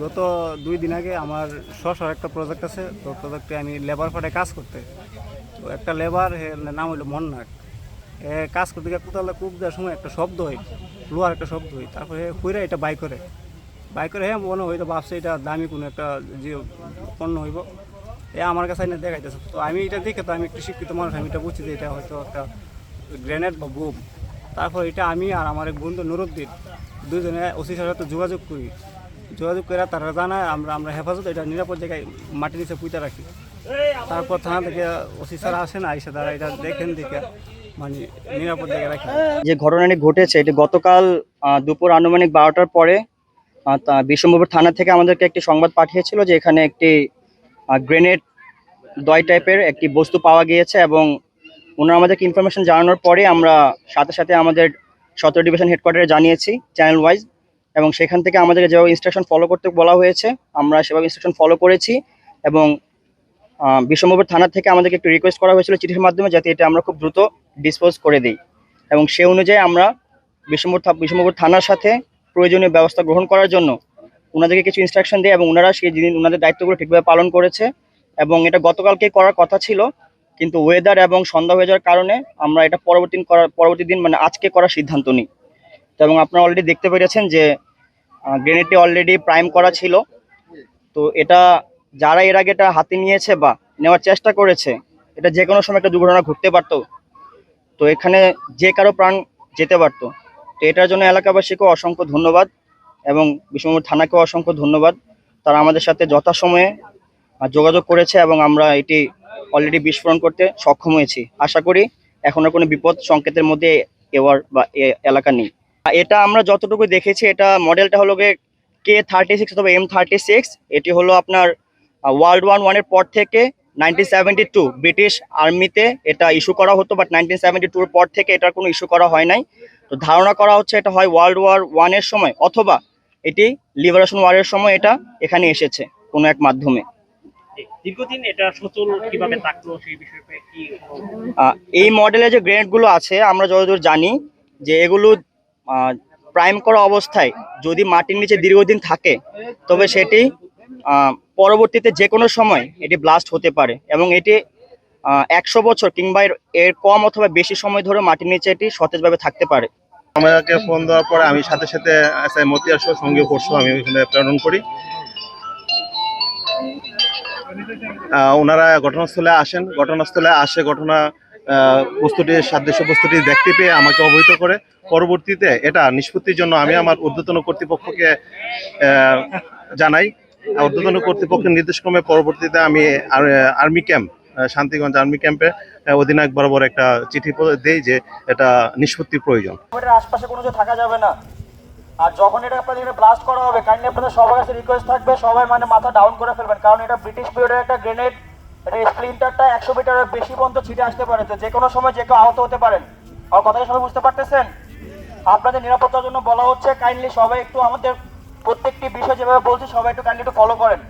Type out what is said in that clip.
গত দুই দিন আগে আমার শশার একটা প্রজেক্ট আছে, তো প্রজেক্টে আমি লেবার ফাটে কাজ করতে। তো একটা লেবার নাম হলো মন্নাক এ কাজ করতে গিয়ে কোথাও কূপ দেওয়ার সময় একটা শব্দ হয়, লোহার একটা শব্দ হয়। তারপরে কইরা এটা বাই করে। বাই করে হ্যাঁ মনে হয়তো ভাবছে এটা দামি কোনো একটা যে পণ্য হইব। এ আমার কাছে এনে দেখাইতেছে। তো আমি এটা দেখে তো আমি একটু শিক্ষিত মানুষ, আমি এটা বুঝছি যে এটা হয়তো একটা গ্রেনেড বা বোম। তারপর এটা আমি আর আমার এক বন্ধু নুরুদ্দিন দুজনে ওসি সাথে যোগাযোগ করি। যোগাযোগ করে তারা জানায় আমরা আমরা হেফাজত, এটা নিরাপদ জায়গায় মাটির নিচে পুঁতে রাখি। তারপর থানা থেকে ওসি স্যার আসেন, আইসে তারা এটা দেখেন, দেখে মানে নিরাপদ জায়গায় রাখি। যে ঘটনাটি ঘটেছে, এটি গতকাল দুপুর আনুমানিক বারোটার পরে বিশ্বম্ভপুর থানা থেকে আমাদেরকে একটি সংবাদ পাঠিয়েছিল যে এখানে একটি গ্রেনেড দয় টাইপের একটি বস্তু পাওয়া গিয়েছে এবং ওনারা আমাদেরকে ইনফরমেশন জানানোর পরে আমরা সাথে সাথে আমাদের সতেরো ডিভিশন হেডকোয়ার্টারে জানিয়েছি চ্যানেল ওয়াইজ এবং সেখান থেকে আমাদেরকে যেভাবে ইনস্ট্রাকশন ফলো করতে বলা হয়েছে আমরা সেভাবে ইনস্ট্রাকশন ফলো করেছি এবং আহ, বিশ্বম্ভপুর থানা থেকে আমাদেরকে একটু রিকোয়েস্ট করা হয়েছিল চিঠির মাধ্যমে যাতে এটা আমরা খুব দ্রুত ডিসপোজ করে দিই। এবং সে অনুযায়ী আমরা বিশ্বম্ভর বিশ্বম্ভরপুর থানার সাথে প্রয়োজনীয় ব্যবস্থা গ্রহণ করার জন্য ওনাদেরকে কিছু ইনস্ট্রাকশন দেয় এবং ওনারা সেই জিনিস ওনাদের দায়িত্বগুলো ঠিকভাবে পালন করেছে। এবং এটা গতকালকে করার কথা ছিল কিন্তু ওয়েদার এবং সন্ধ্যা হয়ে যাওয়ার কারণে আমরা এটা পরবর্তী করার পরবর্তী দিন মানে আজকে করার সিদ্ধান্ত নিই। তো এবং আপনারা অলরেডি দেখতে পেরেছেন যে গ্রেনেডটি অলরেডি প্রাইম করা ছিল। তো এটা যারা এর আগে এটা হাতে নিয়েছে বা নেওয়ার চেষ্টা করেছে, এটা যে কোনো সময় একটা দুর্ঘটনা ঘটতে পারতো। তো এখানে যে কারও প্রাণ যেতে পারতো। তো এটার জন্য এলাকাবাসীকেও অসংখ্য ধন্যবাদ এবং বিষ্ণুপুর থানাকেও অসংখ্য ধন্যবাদ। তারা আমাদের সাথে যথাসময়ে যোগাযোগ করেছে এবং আমরা এটি অলরেডি বিস্ফোরণ করতে সক্ষম হয়েছি। আশা করি এখনও কোনো বিপদ সংকেতের মধ্যে এওয়ার বা এলাকা নেই। এটা আমরা যতটুকু দেখেছি, এটা মডেলটা হলো কে থার্টি সিক্স অথবা এম থার্টি সিক্স এটি হলো আপনার ওয়ার্ল্ড ওয়ান ওয়ানের পর থেকে নাইনটিন সেভেন্টি টু ব্রিটিশ আর্মিতে এটা ইস্যু করা হতো বাট নাইনটিন সেভেন্টি টুর পর থেকে এটার কোনো ইস্যু করা হয় নাই। তো ধারণা করা হচ্ছে এটা হয় ওয়ার্ল্ড ওয়ার ওয়ানের সময়, অথবা এটি লিবারেশন ওয়ারের সময় এটা এখানে এসেছে কোনো এক মাধ্যমে। দীর্ঘদিন এটা সচল কীভাবে থাকল সেই বিষয়ে কি এই মডেলের যে গ্রেনেডগুলো আছে আমরা যতদূর জানি যে এগুলো প্রাইম করা অবস্থায় যদি মাটির নিচে দীর্ঘদিন থাকে তবে সেটি আহ, পরবর্তীতে যে কোনো সময় এটি ব্লাস্ট হতে পারে এবং এটি একশো বছর কিংবা এর- এর কম অথবা বেশি সময় ধরে মাটির নিচে এটি সতেজভাবে থাকতে পারে। আমাকে ফোন দেওয়ার পরে আমি সাথে সাথে মতিয়ার সঙ্গে পরশু আমি ওইখানে প্রেরণ করি। ওনারা ঘটনাস্থলে আসেন, ঘটনাস্থলে আসে ঘটনা বস্তুটি, সাদৃশ্য বস্তুটি দেখতে পেয়ে আমাকে অবহিত করে। পরবর্তীতে এটা নিষ্পত্তির জন্য আমি আমার ঊর্ধ্বতন কর্তৃপক্ষকে জানাই। ঊর্ধ্বতন কর্তৃপক্ষের নির্দেশক্রমে পরবর্তীতে আমি আর্মি ক্যাম্প শান্তিগঞ্জ আর্মি ক্যাম্পে অধিনায়ক বরাবর একটা চিঠি দেই যে এটা নিষ্পত্তির প্রয়োজন। আশপাশে কোনো থাকা যাবে না। আর যখন এটা আপনাদের এখানে ব্লাস্ট করা হবে কাইন্ডলি আপনাদের সবার কাছে রিকোয়েস্ট থাকবে, সবাই মানে মাথা ডাউন করে ফেলবেন। কারণ এটা ব্রিটিশ পিরিয়ডের একটা গ্রেনেড এটা স্প্লিন্টারটা একশো মিটারের বেশি পর্যন্ত ছিটে আসতে পারে। তো যে কোনো সময় যে কেউ আহত হতে পারেন। আর কথাটা সবাই বুঝতে পারতেছেন? আপনাদের নিরাপত্তার জন্য বলা হচ্ছে কাইন্ডলি সবাই একটু আমাদের প্রত্যেকটি বিষয় যেভাবে বলছি, সবাই একটু কাইন্ডলি একটু ফলো করেন।